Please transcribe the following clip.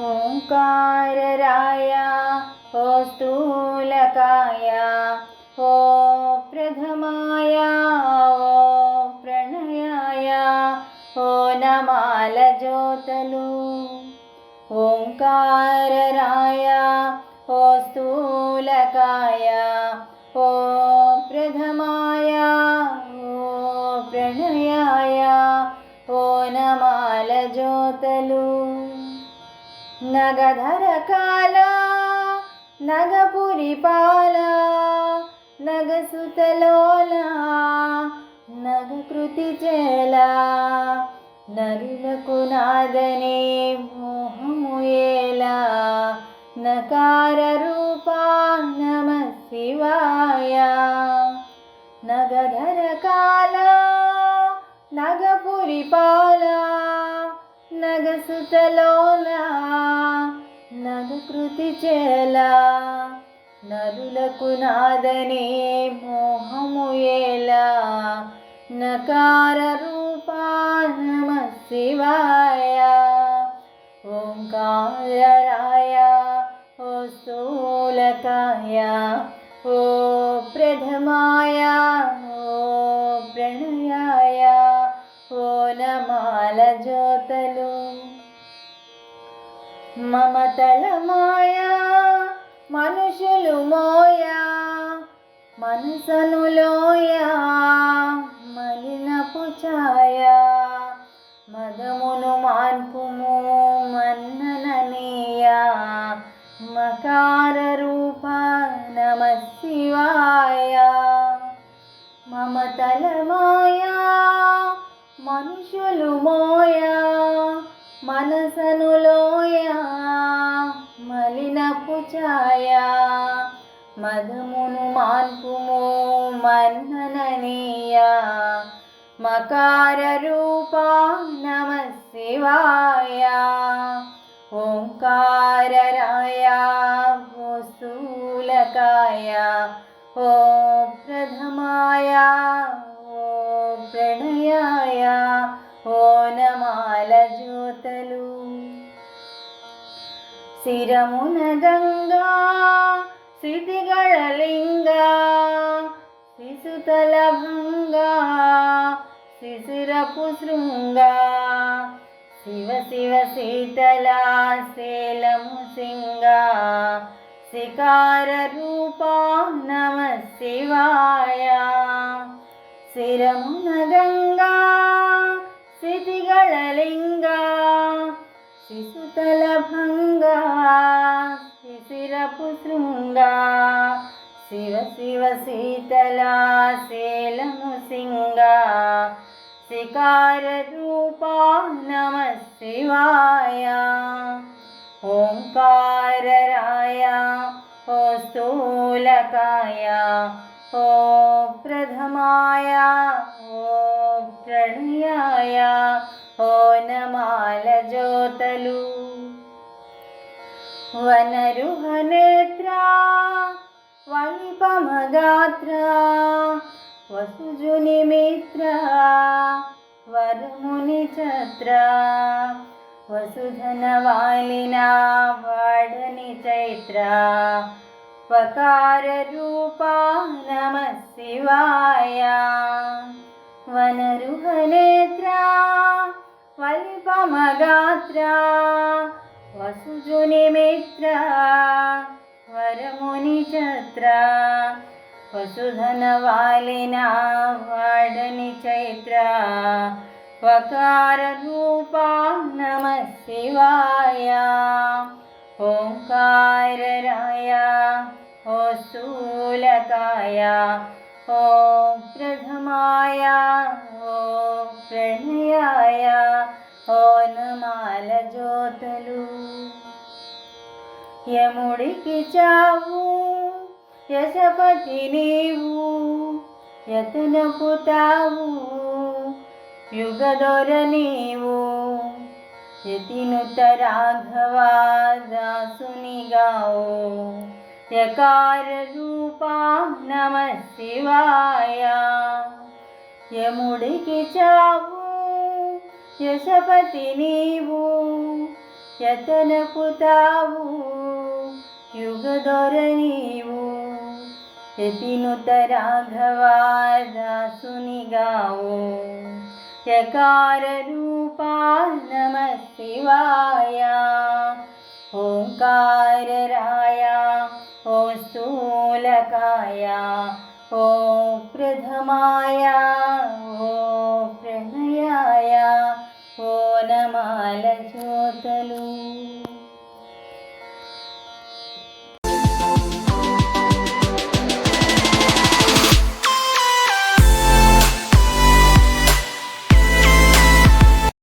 ఓంకారరాయ ఓ స్థూలకాయ ఓ ప్రథమాయ ఓ ప్రణయాయ ఓ నమాల జ్యోతలు ఓంకారరాయ ఓ స్థూలకాయ ఓ ప్రథమాయ ఓ ప్రణయాయ ఓ నమాల జ్యోతలు నగధర కాల నగపురి పాల నగసుతలోల నగకృతి చేల నరులకు నాదనే మోహముయేలా నకార నగసుతలోల నగకృతి చేల నరులకు నాదనే మోహము ఏలా నకార రూపా నమ శివాయ ఓంకారరాయ ఓ స్థూలకాయ ఓ ప్రథమాయ నమాల జ్యోతలు మమతల మాయా మనుషులు మోయా మనసను లోయా మలినపు ఛాయ. మదమును మాన్పుము మన్నననీయ మకార రూప నమ శివాయ. మమతల మాయా మనుషులు మోయా మనసనులోయా మలినపు ఛాయ మదమును మాన్పుము మన్నననీయ మకార రూప నమ శివాయ ఓంకారరాయ ఓ ఓ ప్రథమాయ ప్రణయాయ ఓ నమాల జ్యోతలు శిరమున గంగా స్థితిగళ లింగ శిశుతల భంగ శిశిరపు శృంగ శివ శివ శీతల శేలము సింగ శికార రూపా నమ శివాయ. శిరమున శిశిరపు శృంగ శివ శివ శీతలా శేలము సింగ శికార రూపా నమ శివాయ ఓంకారరాయ ఓ స్థూలకాయ ఓ ప్రథమాయ ఓ ప్రణయాయ ఓ నమాల జ్యోతలు वनरुहनेत्रा वल्पमगात्रा वसुजुनिमित्रा वरमुनिचत्रा वसुधनवालिना वाडनिचैत्रा वकाररूपा नमः शिवाय। वनरुहनेत्रा वल्पमगात्रा वसुजुने मित्रा वरमुनी छत्रा वसुधनवालिना वाडनि चैत्रा वकाररूपा नमः शिवाया ओङ्कारराया ओसूलकाया ॐ प्रथमाया ॐ प्रणयाया శివాయ జ్యోతులు యముడికి చావు యశపతి నీవు యతనపు తావు. యుగదొర నీవు యతినుత రాఘవాదాసునిగావు యకార రూపా నమ శివాయ. యముడికి చావు यशपतिनीवो यतनपुताव युगधोरणीवू यतिनुतराघवादा सुनिगा यकाररूपा नमस्ति वाया ओङ्कारराय ॐ स्थूलकाया ॐ प्रथमाया ఓ నమాల జ్యోతలు